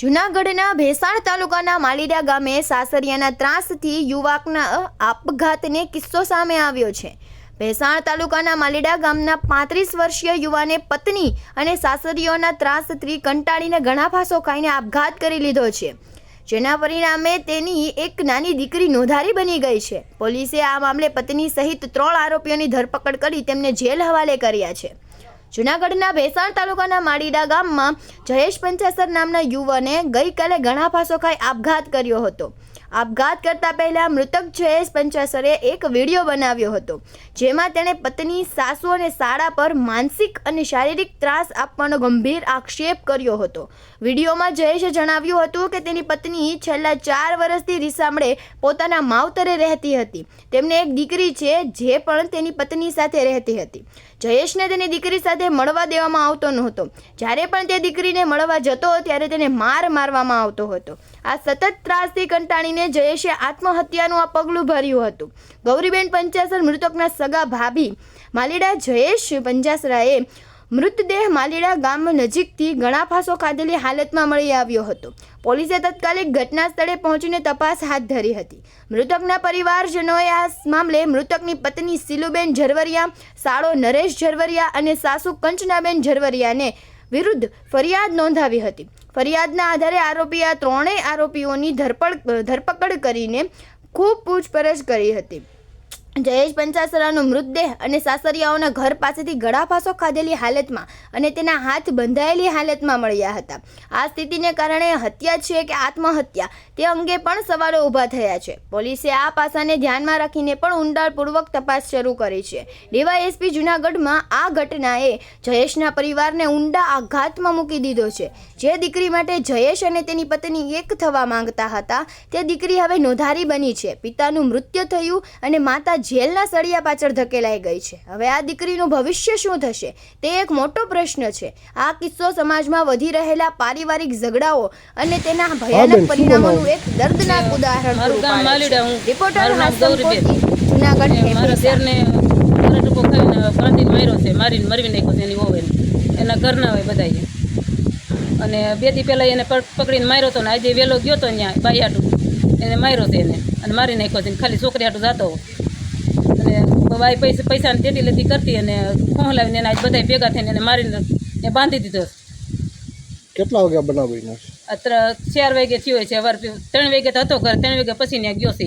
જૂનાગઢના ભેસાણ તાલુકાના માલીડા ગામે સાસરિયાના ત્રાસથી યુવકના આપઘાતને કિસ્સો સામે આવ્યો છે. ભેસાણ તાલુકાના માલીડા ગામના પાંત્રીસ વર્ષીય યુવાને પત્ની અને સાસરીઓના ત્રાસથી કંટાળીને ઘણા ફાંસો ખાઈને આપઘાત કરી લીધો છે. જેના પરિણામે તેની એક નાની દીકરી નોંધારી બની ગઈ છે. પોલીસે આ મામલે પત્ની સહિત ત્રણ આરોપીઓની ધરપકડ કરી તેમને જેલ હવાલે કર્યા છે. જૂનાગઢના ભેસાણ તાલુકાના માડીડા ગામમાં જયેશ પંચાસર નામના યુવાને ગઈકાલે ઘણા ફાંસો ખાઈ આપઘાત કર્યો હતો. આપઘાત કરતા પહેલા મૃતક જયેશ પંચાસરે એક વીડિયો બનાવ્યો હતો, જેમાં તેણે પત્ની સાસુ અને શાળા પર માનસિક અને શારીરિક ત્રાસ આપવાનો ગંભીર આક્ષેપ કર્યો હતો. વિડીયોમાં જયેશે જણાવ્યું હતું કે તેની પત્ની છેલ્લા ચાર વર્ષથી રીસામણે પોતાના માવતરે રહેતી હતી. તેમને એક દીકરી છે જે પણ તેની પત્ની સાથે રહેતી હતી. જયેશને તેની દીકરી સાથે મળવા દેવામાં આવતો નહોતો. જ્યારે પણ તે દીકરીને મળવા જતો ત્યારે તેને માર મારવામાં આવતો હતો. આ સતત ત્રાસથી કંટાળીને જયેશે આત્મહત્યાનું આ પગલું ભર્યું હતું. ગૌરીબેન પંચાસર મૃતકના સગા ભાભી માલીડા જયેશ પંચાસરાએ મૃતદેહ માલીડા ગામ નજીકથી ઘણા ફાંસો ખાધેલી હાલતમાં મળી આવ્યો હતો. પોલીસે તાત્કાલિક ઘટના સ્થળે પહોંચીને તપાસ હાથ ધરી હતી. મૃતકના પરિવારજનોએ આ મામલે મૃતકની પત્ની સિલુબેન ઝરવરિયા, સાળો નરેશ ઝરવરિયા અને સાસુ કંચનાબેન ઝરવરિયાને વિરુદ્ધ ફરિયાદ નોંધાવી હતી. ફરિયાદના આધારે આરોપી આ ત્રણેય આરોપીઓની ધરપડ, ધરપકડ કરીને ખૂબ પૂછપરછ કરી હતી. જયેશ પંચાસરાનો મૃતદેહ અને સાસરિયાઓના ઘર પાસેથી ગળાફાંસો ખાધેલી હાલતમાં અને તેના હાથ બંધાયેલી હાલતમાં મળ્યા હતા. આ સ્થિતિને કારણે હત્યા છે કે આત્મહત્યા? તે અંગે પણ સવાલો ઊભા થયા છે. પોલીસે આ પાસાને ધ્યાનમાં રાખીને પણ ઊંડાણપૂર્વક તપાસ શરૂ કરી છે. ડીવાયએસપી જૂનાગઢમાં આ ઘટનાએ જયેશના પરિવારને ઊંડા આઘાતમાં મૂકી દીધો છે. જે દીકરી માટે જયેશ અને તેની પત્ની એક થવા માંગતા હતા તે દીકરી હવે નોધારી બની છે. પિતાનું મૃત્યુ થયું અને માતા જેલના સળિયા પાછળ ધકેલાઈ ગઈ છે. હવે આ દીકરીનું ભવિષ્ય શું થશે તે એક મોટો પ્રશ્ન છે. આ કિસ્સો સમાજમાં વધી રહેલા પારિવારિક ઝઘડાઓ અને તેના ભયાનક પરિણામોનું એક દર્દનાક ઉદાહરણ રિપોર્ટર હાસમ જૂનાગઢ મારા હેફેસા. દેરને કરંટ ઊભો ખાઈને બાંધીને માર્યો છે મારીને મરવી નાખ્યો છે એની વહુએ. એના ઘરના હોય બધાએ અને બે દી પહેલાં એને પક- પકડીને માર્યો હતો ને આજે વહેલો ગયો હતો ત્યાં બાઈ હાટું. એને માર્યો હતો એને અને મારી નાખ્યો ને ખાલી છોકરી હાટું જતો. અને બાઈ પૈસા પૈસાને તેટી લેતી કરતી અને ખોહલાવીને એને આજ બધા ભેગા થઈને એને મારીને એ બાંધી દીધો. કેટલા વાગ્યા બનાવી અત્ર ચાર વાગે થયો છે. અવાર ત્રણ વાગે તો હતો ઘર. ત્રણ વાગે પછી ત્યાં ગયો છે.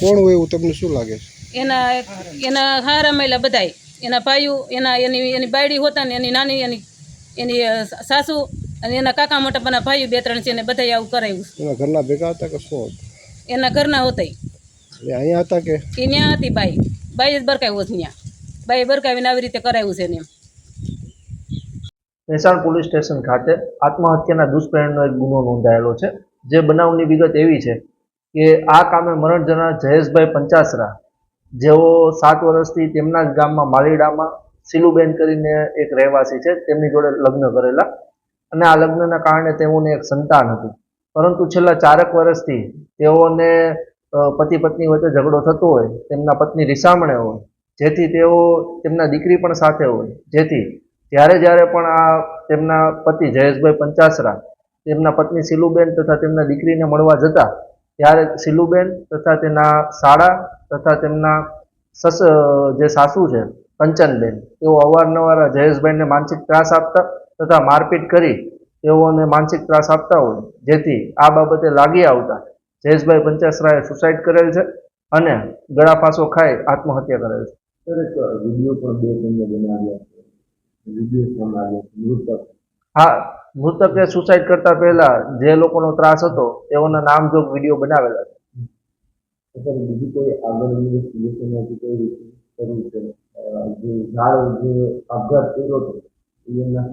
કોણ હોય એવું તમને શું લાગે છે? એના એના હારા મહિલા બધાય. એના ભાઈઓ એના એની એની બાયડી હોતા ને એની નાની એની એની સાસુ અને એના કાકા મોટા બના ભાઈઓ બે ત્રણ છે ને બધાય આવું કરાવ્યું એના ઘરના ભેગા હતા કે શું હતું? એના ઘરના હોતા એ અહીંયા હતા કે? એ ત્યાં હતી બાઈ. બાઈ જ બરકાવ્યો છે ત્યાં બાઈ બરકાવીને આવી રીતે કરાવ્યું છે ને એમ. મહેસાણ પોલીસ સ્ટેશન ખાતે આત્મહત્યાના દુષ્પરિણામનો એક ગુનો નોંધાયેલો છે. જે બનાવની વિગત એવી છે કે આ કામે મરણ જનાર જયેશભાઈ પંચાસરા જેઓ સાત વર્ષથી તેમના જ ગામમાં માલીડામાં સિલુબેન કરીને એક રહેવાસી છે. તેમની જોડે લગ્ન કરેલા. અને આ લગ્નના કારણે તેઓને એક સંતાન હતું. પરંતુ છેલ્લા ચારક વર્ષથી તેઓને પતિ પત્ની વચ્ચે ઝઘડો થતો હોય, તેમના પત્ની રિસામણે હોય, જેથી તેઓ તેમના દીકરી પણ સાથે હોય. જેથી જ્યારે જ્યારે પણ આ તેમના પતિ જયેશભાઈ પંચાસરા, તેમના પત્ની સિલુબેન તથા તેમના દીકરીને મળવા જતા, ત્યારે સિલુબેન તથા તેના સાળા તથા તેમના સસ જે સાસુ છે, કંચનબેન, તેઓ અવારનવાર જયેશભાઈને માનસિક ત્રાસ આપતા તથા મારપીટ કરી તેઓને માનસિક ત્રાસ આપતા હોય જેથી આ બાબતે લાગી આવતા જયેશભાઈ પંચાસરાએ સુસાઇડ કરેલ છે અને ગળા ફાંસો ખાઈ આત્મહત્યા કરેલ છે. હા મૃતકે સુસાઇડ કરતા પહેલા જે લોકોનો ત્રાસ હતો તેઓના નામજોગ વીડિયો બનાવેલા છે. બીજી કોઈ આગળ કઈ જે ઝાડ જે આપઘાત કર્યો હતો એ એમના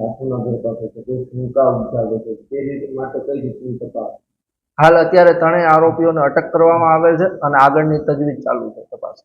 પાસે છે, કોઈ શંકા ઉઠાવે છે તે રીતે માટે કઈ રીતની તપાસ? હાલ અત્યારે ત્રણેય આરોપીઓને અટક કરવામાં આવેલ છે અને આગળની તજવીજ ચાલુ છે તપાસ